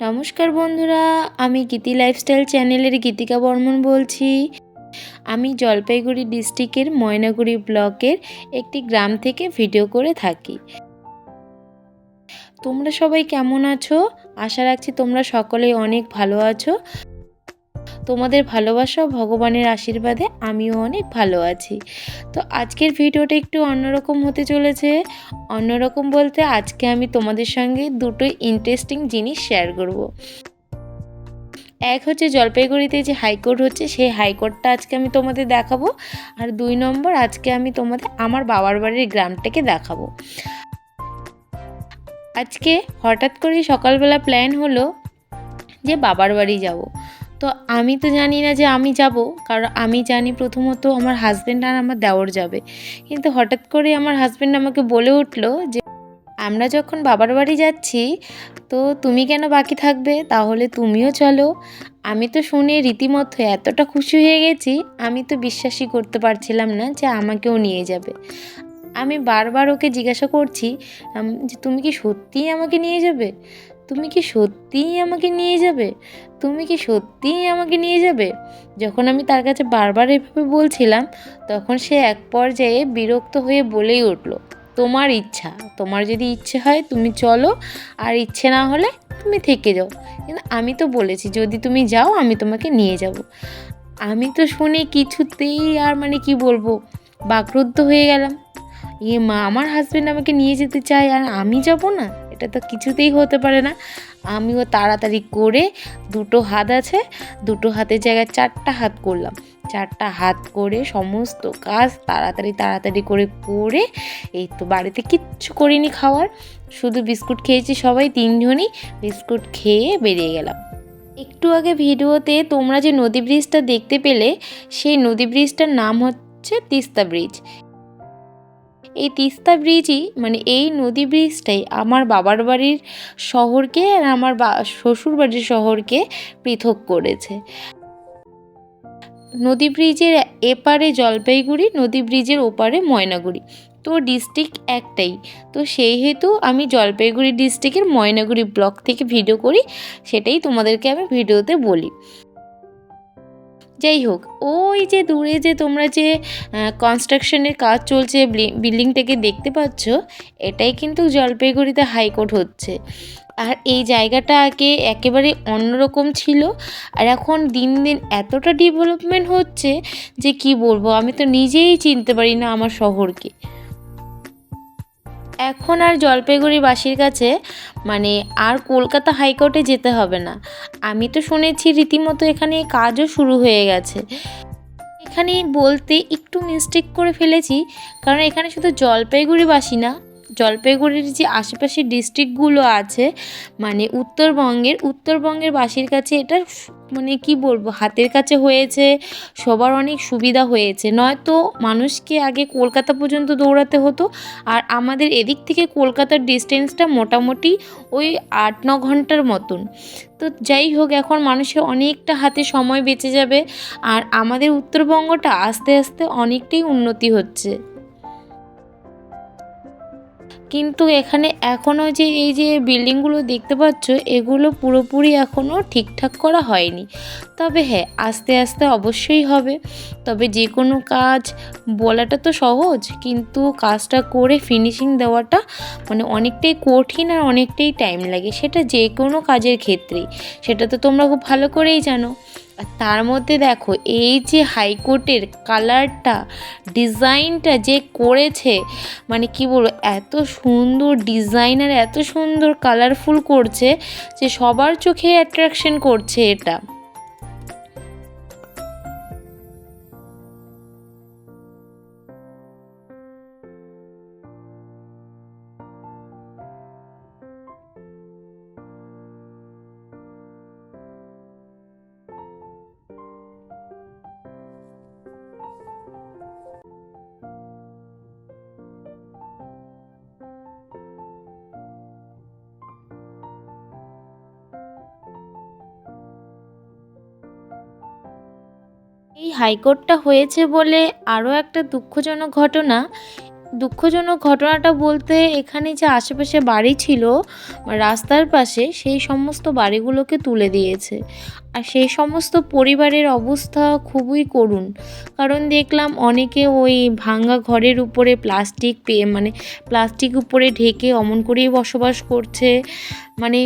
নমস্কার বন্ধুরা, আমি গীতি লাইফস্টাইল চ্যানেলের গীতিকা বর্মন বলছি। আমি জলপাইগুড়ি ডিস্ট্রিক্টের ময়নাগুড়ি ব্লকের একটি গ্রাম থেকে ভিডিও করে থাকি। তোমরা সবাই কেমন আছো? আশা রাখছি তোমরা সকলেই অনেক ভালো আছো। তোমাদের ভালোবাসা ভগবানের আশীর্বাদে আমিও অনেক ভালো আছি। তো আজকের ভিডিওটা একটু অন্যরকম হতে চলেছে। অন্যরকম বলতে আজকে আমি তোমাদের সঙ্গে দুটো ইন্টারেস্টিং জিনিস শেয়ার করব। এক হচ্ছে জলপাইগুড়িতে যে হাইকোর্ট হচ্ছে, সেই হাইকোর্টটা আজকে আমি তোমাদের দেখাবো। আর দুই নম্বর, আজকে আমি তোমাদের আমার বাবার বাড়ির গ্রামটাকে দেখাবো। আজকে হঠাৎ করেই সকালবেলা প্ল্যান হলো যে বাবার বাড়ি যাব। তো আমি তো জানি না যে আমি যাব, কারণ আমি জানি প্রথমত আমার হাজব্যান্ড আর আমার দেওর যাবে। কিন্তু হঠাৎ করে আমার হাজব্যান্ড আমাকে বলে উঠল যে, আমরা যখন বাবার বাড়ি যাচ্ছি, তো তুমি কেন বাকি থাকবে? তাহলে তুমিও চলো। আমি তো শুনে রীতিমতো এতটা খুশি হয়ে গেছি, আমি তো বিশ্বাসই করতে পারছিলাম না যে আমাকেও নিয়ে যাবে। আমি বারবার ওকে জিজ্ঞাসা করছি যে তুমি কি সত্যিই আমাকে নিয়ে যাবে? তুমি কি সত্যিই আমাকে নিয়ে যাবে? তুমি কি সত্যিই আমাকে নিয়ে যাবে? যখন আমি তার কাছে বারবার এভাবে বলছিলাম, তখন সে এক পর্যায়ে বিরক্ত হয়ে বলেই উঠল, তোমার ইচ্ছা, তোমার যদি ইচ্ছে হয় তুমি চলো, আর ইচ্ছে না হলে তুমি থেকে যাও। কিন্তু আমি তো বলেছি, যদি তুমি যাও, আমি তোমাকে নিয়ে যাব। আমি তো শুনে কিছুতেই আর মানে কি বলব, বাকরুদ্ধ হয়ে গেলাম। ইয়ে মা, আমার হাজব্যান্ড আমাকে নিয়ে যেতে চায়, আর আমি যাব না? এটা তো কিছুতেই হতে পারে না। আমিও তাড়াতাড়ি করে দুটো হাত আছে, দুটো হাতের জায়গায় চারটা হাত করলাম। চারটা হাত করে সমস্ত কাজ তাড়াতাড়ি তাড়াতাড়ি করে করে এই তো বাড়িতে কিচ্ছু করিনি খাওয়ার। শুধু বিস্কুট খেয়েছি সবাই তিনজনই, বিস্কুট খেয়ে বেরিয়ে গেলাম। একটু আগে ভিডিওতে তোমরা যে নদী ব্রিজটা দেখতে পেলে, সেই নদী ব্রিজটার নাম হচ্ছে তিস্তা ব্রিজ এই তিস্তা ব্রিজই মানে এই নদী ব্রিজটাই আমার বাবার বাড়ির শহরকে আর আমার বা, শ্বশুর বাড়ির শহরকে পৃথক করেছে। নদী ব্রিজের এপারে জলপাইগুড়ি, নদী ব্রিজের ওপারে ময়নাগুড়ি। তো ডিস্ট্রিক্ট একটাই। তো সেই হেতু আমি জলপাইগুড়ি ডিস্ট্রিক্টের ময়নাগুড়ি ব্লক থেকে ভিডিও করি, সেটাই তোমাদেরকে আমি ভিডিওতে বলি। যাই হোক, ওই যে দূরে যে তোমরা যে কনস্ট্রাকশনের কাজ চলছে বিল্ডিংটাকে দেখতে পাচ্ছ, এটাই কিন্তু জলপাইগুড়িতে হাইকোর্ট হচ্ছে। আর এই জায়গাটা আগে একেবারে অন্যরকম ছিল, আর এখন দিন দিন এতটা ডেভেলপমেন্ট হচ্ছে যে কি বলব, আমি তো নিজেই চিনতে পারি না আমার শহরকে। এখন আর জলপাইগুড়িবাসীর কাছে মানে আর কলকাতা হাইকোর্টে যেতে হবে না। আমি তো শুনেছি রীতিমতো এখানে কাজও শুরু হয়ে গেছে। এখানে বলতে একটু মিস্টেক করে ফেলেছি, কারণ এখানে শুধু জলপাইগুড়িবাসী না জলপাইগুড়ির যে আশেপাশের ডিস্ট্রিক্টগুলো আছে মানে উত্তরবঙ্গের উত্তরবঙ্গের বাসীর কাছে এটা মানে কি বলব, হাতের কাছে হয়েছে, সবার অনেক সুবিধা হয়েছে। নয়তো মানুষকে আগে কলকাতা পর্যন্ত দৌড়াতে হতো, আর আমাদের এদিক থেকে কলকাতার ডিস্টেন্সটা মোটামুটি ওই আট, ন ঘণ্টার মতন। তো যাই হোক, এখন মানুষের অনেকটা হাতে সময় বেঁচে যাবে, আর আমাদের উত্তরবঙ্গটা আস্তে আস্তে অনেকটাই উন্নতি হচ্ছে। কিন্তু এখানে এখনও যে এই যে বিল্ডিংগুলো দেখতে পাচ্ছ, এগুলো পুরোপুরি এখনও ঠিকঠাক করা হয়নি। তবে হ্যাঁ আস্তে আস্তে অবশ্যই হবে। তবে যে কোনো কাজ বলাটা তো সহজ, কিন্তু কাজটা করে ফিনিশিং দেওয়াটা মানে অনেকটাই কঠিন আর অনেকটাই টাইম লাগে। সেটা যে কোনো কাজের ক্ষেত্রেই। সেটা তো তোমরা খুব ভালো করেই জানো। তার মধ্যে দেখো, এই যে হাইকোর্টের কালারটা ডিজাইনটা যে করেছে মানে কি বলব, এত সুন্দর ডিজাইন আর এত সুন্দর কালারফুল করছে যে সবার চোখে অ্যাট্রাকশন করছে এটা। এই হাইকোর্টটা হয়েছে বলে আরও একটা দুঃখজনক ঘটনা। দুঃখজনক ঘটনাটা বলতে এখানে যে আশেপাশে বাড়ি ছিল, রাস্তার পাশে সেই সমস্ত বাড়িগুলোকে তুলে দিয়েছে। আর সেই সমস্ত পরিবারের অবস্থা খুবই করুণ। কারণ দেখলাম অনেকে ওই ভাঙ্গা ঘরের উপরে প্লাস্টিক পেয়ে মানে প্লাস্টিক উপরে ঢেকে অমন করেই বসবাস করছে। মানে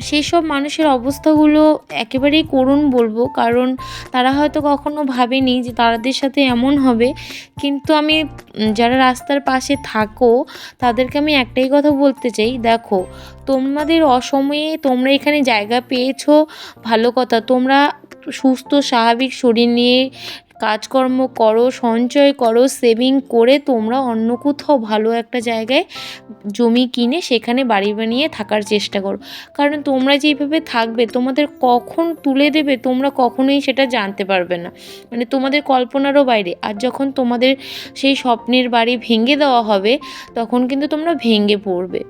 সেই সব মানুষের অবস্থাগুলো একেবারেই করুণ বলব, কারণ তারা হয়তো কখনো ভাবেনি যে তাদের সাথে এমন হবে। কিন্তু আমি যারা রাস্তার পাশে থাকো, তাদেরকে আমি একটাই কথা বলতে চাই, দেখো, তোমাদের অসময়ে তোমরা এখানে জায়গা পেয়েছ, ভালো কথা, তোমরা সুস্থ, স্বাভাবিক শরীর নিয়ে কাজকর্ম করো, সঞ্চয় করো সেভিং করে তোমরা অন্য কোথাও ভালো একটা জায়গায় জমি কিনে সেখানে বাড়ি বানিয়ে থাকার চেষ্টা করো। কারণ তোমরা যেইভাবে থাকবে, তোমাদের কখন তুলে দেবে, তোমরা কখনোই সেটা জানতে পারবে না। মানে তোমাদের কল্পনারও বাইরে। আর যখন তোমাদের সেই স্বপ্নের বাড়ি ভেঙে দেওয়া হবে, তখন কিন্তু তোমরা ভেঙে পড়বে।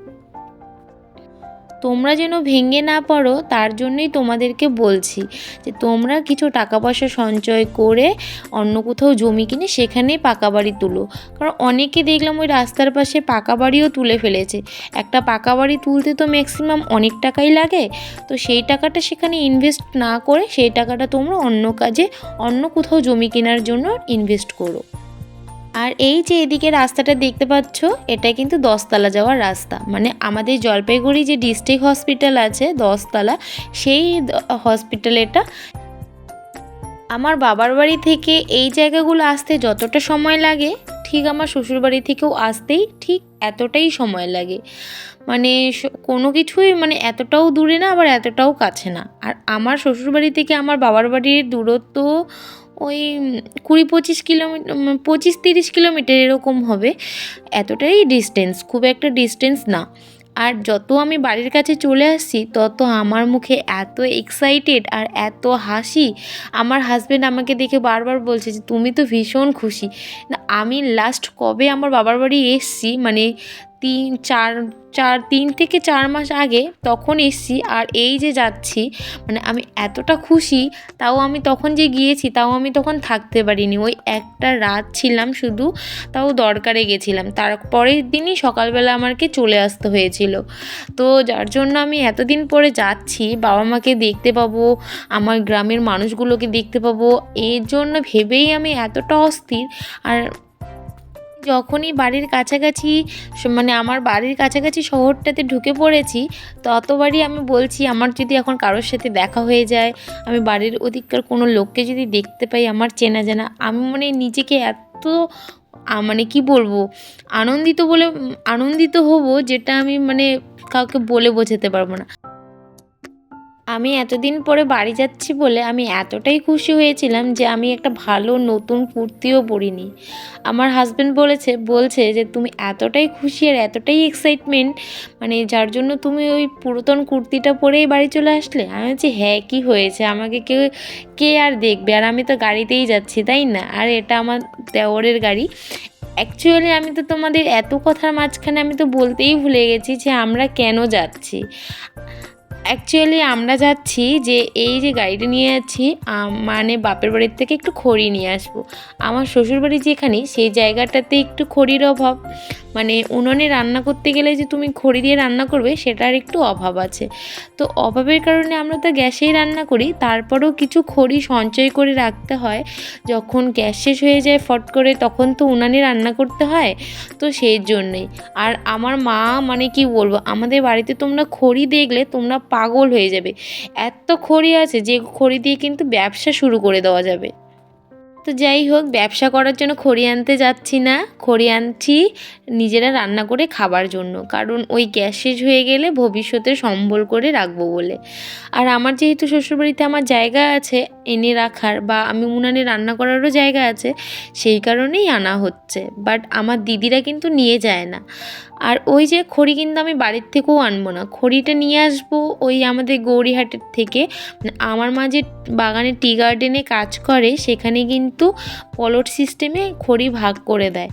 তোমরা যেন ভেঙে না পড়ো, তার জন্যই তোমাদেরকে বলছি যে তোমরা কিছু টাকা পয়সা সঞ্চয় করে অন্য কোথাও জমি কিনে সেখানে পাকা বাড়ি তুলো। কারণ অনেকে দেখলাম ওই রাস্তার পাশে পাকা বাড়িও তুলে ফেলেছে। একটা পাকা বাড়ি তুলতে তো ম্যাক্সিমাম অনেক টাকাই লাগে। তো সেই টাকাটা সেখানে ইনভেস্ট না করে সেই টাকাটা তোমরা অন্য কাজে অন্য কোথাও জমি কেনার জন্য ইনভেস্ট করো। আর এই যে এদিকে রাস্তাটা দেখতে পাচ্ছ, এটা কিন্তু দশতলা যাওয়ার রাস্তা। মানে আমাদের জলপাইগুড়ি যে ডিস্ট্রিক্ট হসপিটাল আছে, দশতলা, সেই হসপিটাল এটা আমার বাবার বাড়ি থেকে এই জায়গাগুলো আসতে যতটা সময় লাগে, ঠিক আমার শ্বশুরবাড়ি থেকেও আসতেই ঠিক এতটাই সময় লাগে। মানে কোনো কিছুই মানে এতটাও দূরে না, আবার এতটাও কাছে না। আর আমার শ্বশুরবাড়ি থেকে আমার বাবার বাড়ির দূরত্ব ওই কুড়ি পঁচিশ কিলোমিটার পঁচিশ তিরিশ কিলোমিটার এরকম হবে। এতটাই ডিস্টেন্স খুব একটা ডিস্টেন্স না। আর যত আমি বাড়ির কাছে চলে আসছি, তত আমার মুখে এত এক্সাইটেড আর এত হাসি। আমার হাজব্যান্ড আমাকে দেখে বারবার বলছে যে, তুমি তো ভীষণ খুশি। না, আমি লাস্ট কবে আমার বাবার বাড়ি এসছি মানে তিন, চার চার, তিন থেকে চার মাস আগে তখন এসছি আর এই যে যাচ্ছি মানে আমি এতটা খুশি, তাও আমি তখন যে গিয়েছি, তাও আমি তখন থাকতে পারিনি। ওই একটা রাত ছিলাম শুধু, তাও দরকারে গেছিলাম। তারপরের দিনই সকালবেলা আমাকে চলে আসতে হয়েছিল। তো যার জন্য আমি এতদিন পরে যাচ্ছি, বাবা মাকে দেখতে পাবো, আমার গ্রামের মানুষগুলোকে দেখতে পাবো, এর জন্য ভেবেই আমি এতটা অস্থির। আর যখনই বাড়ির কাছাকাছি মানে আমার বাড়ির কাছাকাছি শহরটাতে ঢুকে পড়েছি, ততবারই আমি বলছি, আমার যদি এখন কারোর সাথে দেখা হয়ে যায়, আমি বাড়ির ওদিককার কোনো লোককে যদি দেখতে পাই, আমার চেনা জানা, আমি মানে নিজেকে এত মানে কি বলব, আনন্দিত বলে আনন্দিত হব, যেটা আমি মানে কাউকে বলে বোঝাতে পারব না। আমি এতদিন পরে বাড়ি যাচ্ছি বলে আমি এতটাই খুশি হয়েছিলাম যে আমি একটা ভালো নতুন কুর্তিও পরিনি। আমার হাজব্যান্ড বলেছে, বলছে যে তুমি এতটাই খুশি আর এতটাই এক্সাইটমেন্ট মানে যার জন্য তুমি ওই পুরাতন কুর্তিটা পরেই বাড়ি চলে আসলে। আমি বলছি হ্যাঁ কী হয়েছে? আমাকে কেউ, কে আর দেখবে? আর আমি তো গাড়িতেই যাচ্ছি, তাই না? আর এটা আমার দেওরের গাড়ি। অ্যাকচুয়ালি আমি তো তোমাদের এত কথার মাঝখানে আমি তো বলতেই ভুলে গেছি যে আমরা কেন যাচ্ছি। অ্যাকচুয়ালি আমরা যাচ্ছি যে এই যে গাড়িটা নিয়ে যাচ্ছি মানে বাপের বাড়ির থেকে একটু খড়ি নিয়ে আসব। আমার শ্বশুরবাড়ি যেখানে, সেই জায়গাটাতে একটু খড়ির অভাব। মানে উনুনে রান্না করতে গেলে যে তুমি খড়ি দিয়ে রান্না করবে, সেটার একটু অভাব আছে। তো অভাবের কারণে আমরা তো গ্যাসেই রান্না করি, তারপরেও কিছু খড়ি সঞ্চয় করে রাখতে হয়। যখন গ্যাস শেষ হয়ে যায় ফট করে, তখন তো উনানে রান্না করতে হয়, তো সেই জন্যেই। আর আমার মা মানে কি বলব, আমাদের বাড়িতে তোমরা খড়ি দেখলে তোমরা পাগল হয়ে যাবে। এত খড়ি আছে যে খড়ি দিয়ে কিন্তু ব্যবসা শুরু করে দেওয়া যাবে। তো যাই হোক, ব্যবসা করার জন্য খড়ি আনতে যাচ্ছি না। খড়ি আনছি, নিজেরা রান্না করে খাবার জন্য। কারণ ওই গ্যাস শেষ হয়ে গেলে ভবিষ্যতে সম্বল করে রাখব বলে। আর আমার যেহেতু শ্বশুরবাড়িতে আমার জায়গা আছে এনে রাখার বা আমি উনানে রান্না করারও জায়গা আছে, সেই কারণেই আনা হচ্ছে। বাট আমার দিদিরা কিন্তু নিয়ে যায় না। আর ওই যে খড়ি কিন্তু আমি বাড়ির থেকেও আনব না। খড়িটা নিয়ে আসব ওই আমাদের গৌরীহাটের থেকে। মানে আমার মা যে বাগানে টি গার্ডেনে কাজ করে, সেখানে কিন্তু পলট সিস্টেমে খড়ি ভাগ করে দেয়।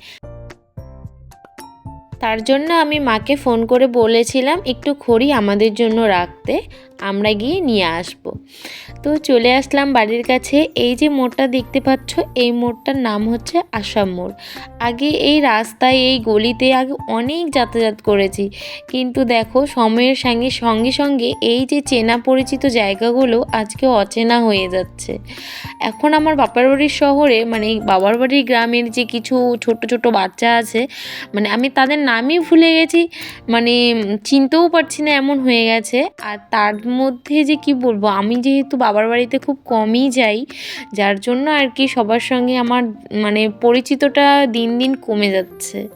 তার জন্য আমি মাকে ফোন করে বলেছিলাম, একটু খড়ি আমাদের জন্য রাখতে। আমরা গিয়ে নিয়ে আসব। তো চলে আসলাম বাড়ির কাছে। এই যে মোড়টা দেখতে পাচ্ছ, এই মোড়টার নাম হচ্ছে আসাম মোড়। আগে এই রাস্তায়, এই গলিতে আগে অনেক যাতায়াত করেছি। কিন্তু দেখো, সময়ের সঙ্গে সঙ্গে সঙ্গে এই যে চেনা পরিচিত জায়গাগুলো আজকে অচেনা হয়ে যাচ্ছে। এখন আমার বাবার বাড়ির শহরে মানে বাবার বাড়ির গ্রামের যে কিছু ছোট ছোট বাচ্চা আছে মানে আমি তাদের নামই ভুলে গেছি। মানে চিনতেও পারছি না এমন হয়ে গেছে। আর তার মধ্যে যে কি বলব আমি যেহেতু বাবার বাড়িতে খুব কমই যাই যার জন্য আর কি সবার সঙ্গে আমার মানে পরিচিতটা দিন দিন কমে যাচ্ছে।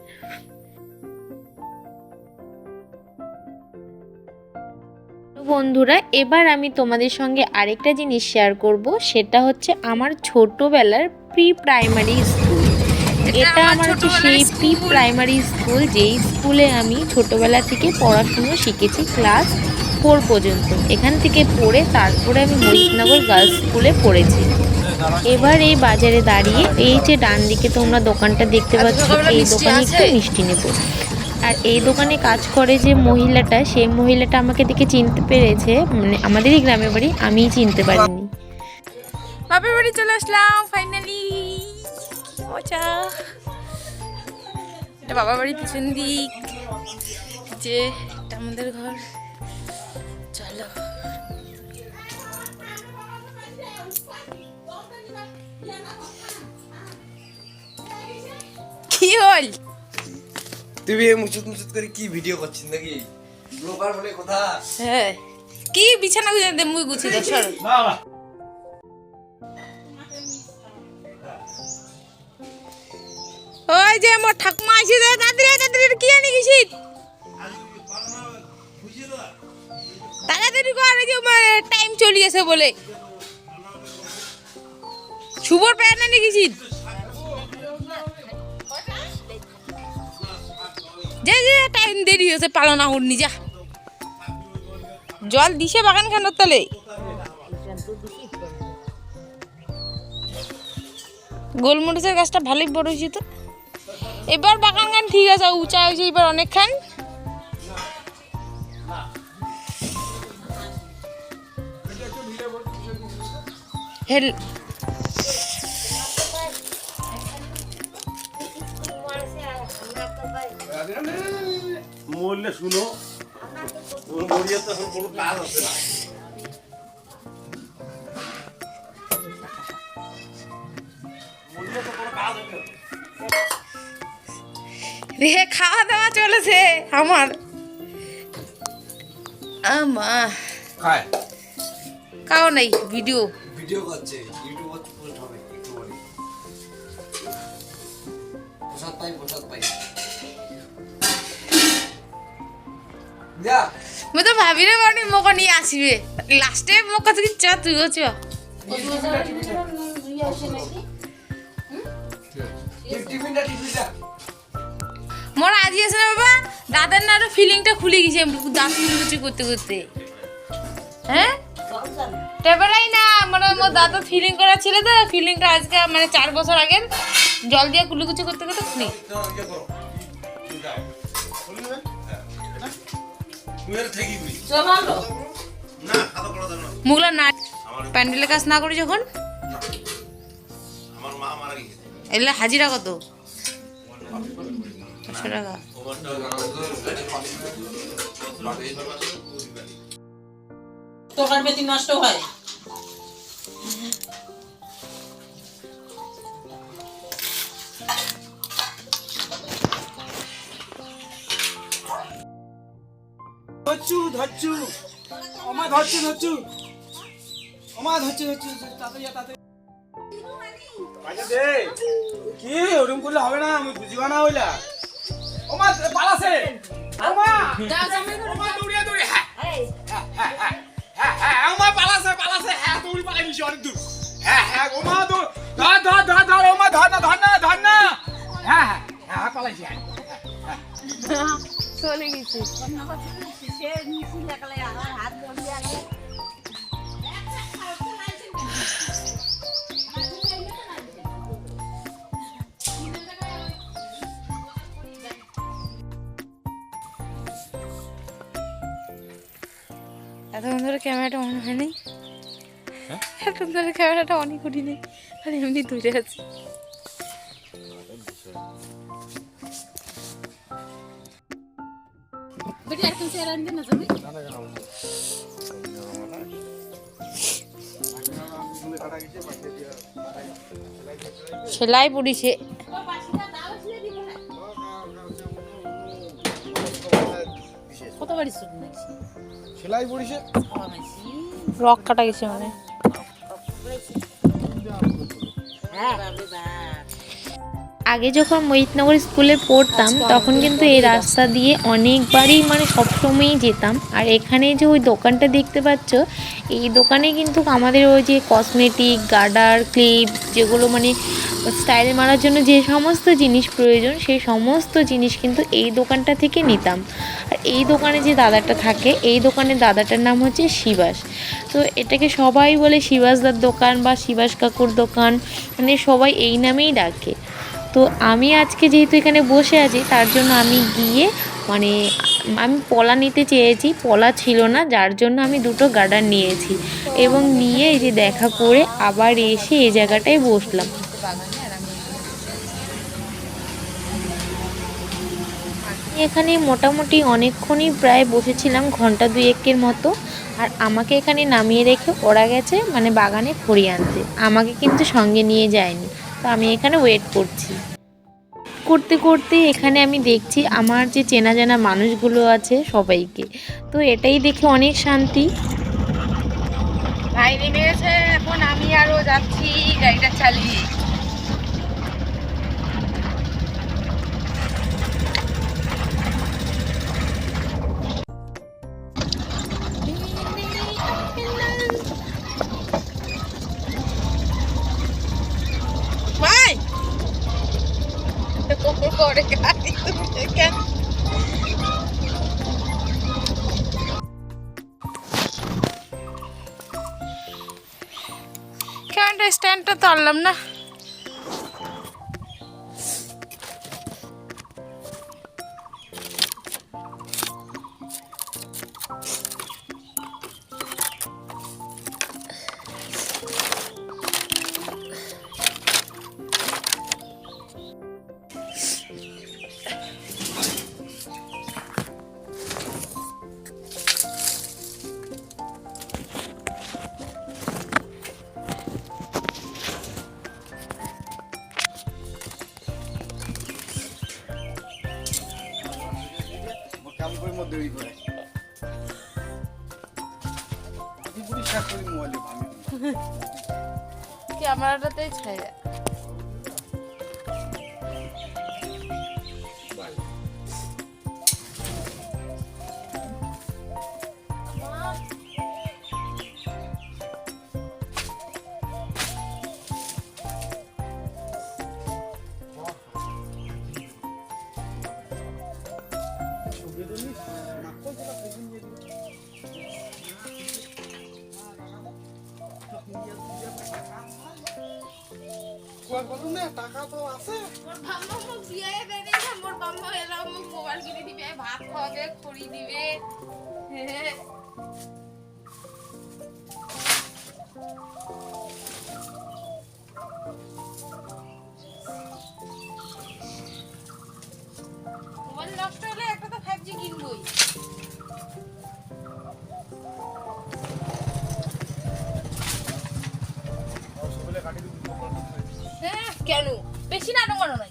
বন্ধুরা এবার আমি তোমাদের সঙ্গে আরেকটা জিনিস শেয়ার করব সেটা হচ্ছে আমার ছোটবেলার প্রি প্রাইমারি স্কুল এটা আমার হচ্ছে সেই প্রি প্রাইমারি স্কুল যেই স্কুলে আমি ছোটবেলা থেকে পড়াশুনো শিখেছি ক্লাস ফোর পর্যন্ত। এখান থেকে পড়ে তারপরে আমি মহিতনগর গার্লস স্কুলে পড়েছি। এবার এই বাজারে দাঁড়িয়ে এই যে ডান দিকে তোমরা দোকানটা দেখতে পাচ্ছ এই দোকানে একটু মিষ্টি নেব। আর এই দোকানে কাজ করে যে মহিলাটা সেই মহিলাটা আমাকে দেখে চিনতে পেরেছে মানে আমাদেরই গ্রামের বাড়ি আমিই চিনতে পারিনি। বাপের বাড়ি চলে আসলাম ফাইনালি মজা এটা বাবার বাড়ির পিছন দিক। যে এটা আমাদের ঘর। কি হল তুমি মুচুত মুচুত করে কি ভিডিও করছিস নাকি? ব্লগার বলে কথা। হ্যাঁ কি বিছানা গুছিয়ে দে মুই গুছিয়ে দে সর ওই যে মোর ঠাকুমা আইছে দে তাড়াতাড়ি কি আনি গেছিস তাড়াতাড়ি কর এই যে টাইম চলে গেছে বলে। শুভর প্যান আনি গেছিস যে টাইম দেরি হয়েছে পালনা হননি যা। জল দিছে বাগান খানোর তলে। গোলমরিচের গাছটা ভালোই বড় হয়েছে তো। এবার বাগান গান ঠিক আছে, উঁচা হয়েছে এবার অনেকখান। হেল মরলে শুনো। মরিয়া তো এখন কোনো কাজ আছে না। মরলে তো কোনো কাজ হবে না। রে খাওয়া দাওয়া চলেছে আমার। আমা। খায়। কাও নাই ভিডিও। ভিডিও করছে। ମୁଁ ତ ଭାବିରେ ବନି ମୋ କଣ ଇଏ ଆସିବେ ଲାଷ୍ଟ ମୋ କତିକି ଚ ତୁ চ টিফিনটা টিফিনটা মোর আজি আছে না বাবা দাদার না ফিলিংটা খুলে গেছে দাঁত কুচি করতে করতে হ্যাঁ টেবেলাই না মানে মোর দাদা ফিলিং করা ছিল তো ফিলিংটা আজকে মানে চার বছর আগে জল দিয়ে কুলুকুচি করতে করতে খুলি মুগলা না। প্যান্ডেলের কাজ না করি যখন? আমার মা মারা গেছে। এলে হাজিরা কত? পাঁচশো টাকা। নষ্ট হয়। ধরছু ধরছু আমা ধরছু ধরছু আমা ধরছু ধরছু তাড়াতাড়ি তাড়াতাড়ি আচ্ছা দে কি ওরকম করলে হবে না আমি বুঝিবা না হইলা ওমা পালাছে ওমা ওমা দৌড়িয়া দৌড়িয়া হ্যাঁ হ্যাঁ হ্যাঁ হ্যাঁ হ্যাঁ হ্যাঁ ওমা পালাছে পালাছে হ্যাঁ দৌড়ি পালাই নিছি অনেক দূর হ্যাঁ হ্যাঁ ওমা দৌড় ধর ধর ধর ধর ওমা ধর না ধর না ধর না হ্যাঁ হ্যাঁ হ্যাঁ পালাইছি হ্যাঁ চলে গেছে এতক্ষণ ধরে ক্যামেরাটা অন হয়নি। এতক্ষণ ধরে ক্যামেরাটা অনই করিনি। আর এমনি দূরে আছি। সেলাই পড়িছে কত বাড়ি সেলাই পড়িছে রক কাটা গেছে মানে। হ্যাঁ। আগে যখন মহিতনগর স্কুলে পড়তাম, তখন কিন্তু এই রাস্তা দিয়ে অনেকবারই মানে সবসময়ই যেতাম। আর এখানে যে ওই দোকানটা দেখতে পাচ্ছ, এই দোকানে কিন্তু আমাদের ওই যে কসমেটিক গার্ডার ক্লিপ যেগুলো মানে স্টাইল মারার জন্য যে সমস্ত জিনিস প্রয়োজন, সেই সমস্ত জিনিস কিন্তু এই দোকানটা থেকে নিতাম। আর এই দোকানে যে দাদাটা থাকে, এই দোকানের দাদাটার নাম হচ্ছে শিবাস। তো এটাকে সবাই বলে শিবাসদার দোকান বা শিবাস কাকুর দোকান মানে সবাই এই নামেই ডাকে। তো আমি আজকে যেহেতু এখানে বসে আছি, তার জন্য আমি গিয়ে মানে আমি পলা নিতে চেয়েছি, পলা ছিল না, যার জন্য আমি দুটো গার্ডার নিয়েছি এবং নিয়ে এই যে দেখা করে আবার এসে এই জায়গাটায় বসলাম। এখানে মোটামুটি অনেকক্ষণই প্রায় বসেছিলাম, ঘণ্টা দুয়েকের মতো। আর আমাকে এখানে নামিয়ে রেখে ওরা গেছে মানে বাগানে খড়ি আনতে। আমাকে কিন্তু সঙ্গে নিয়ে যায়নি। তো আমি এখানে ওয়েট করছি। করতে করতে এখানে আমি দেখছি আমার যে চেনা জানা মানুষগুলো আছে সবাইকে। তো এটাই দেখে অনেক শান্তি। ভাই নেমে গেছে এখন আমি আরও যাচ্ছি, গাড়িটা চালিয়ে। তো আনলাম না। તરત જ ખાઈ જાય ছায়া টাকা তো না মোবাইল দিবে, ভাত খাওয়াবে খড়ি নষ্ট হলে একটা তো ফাইভ জি কিনবই। কেন? বেশি নাটক করো না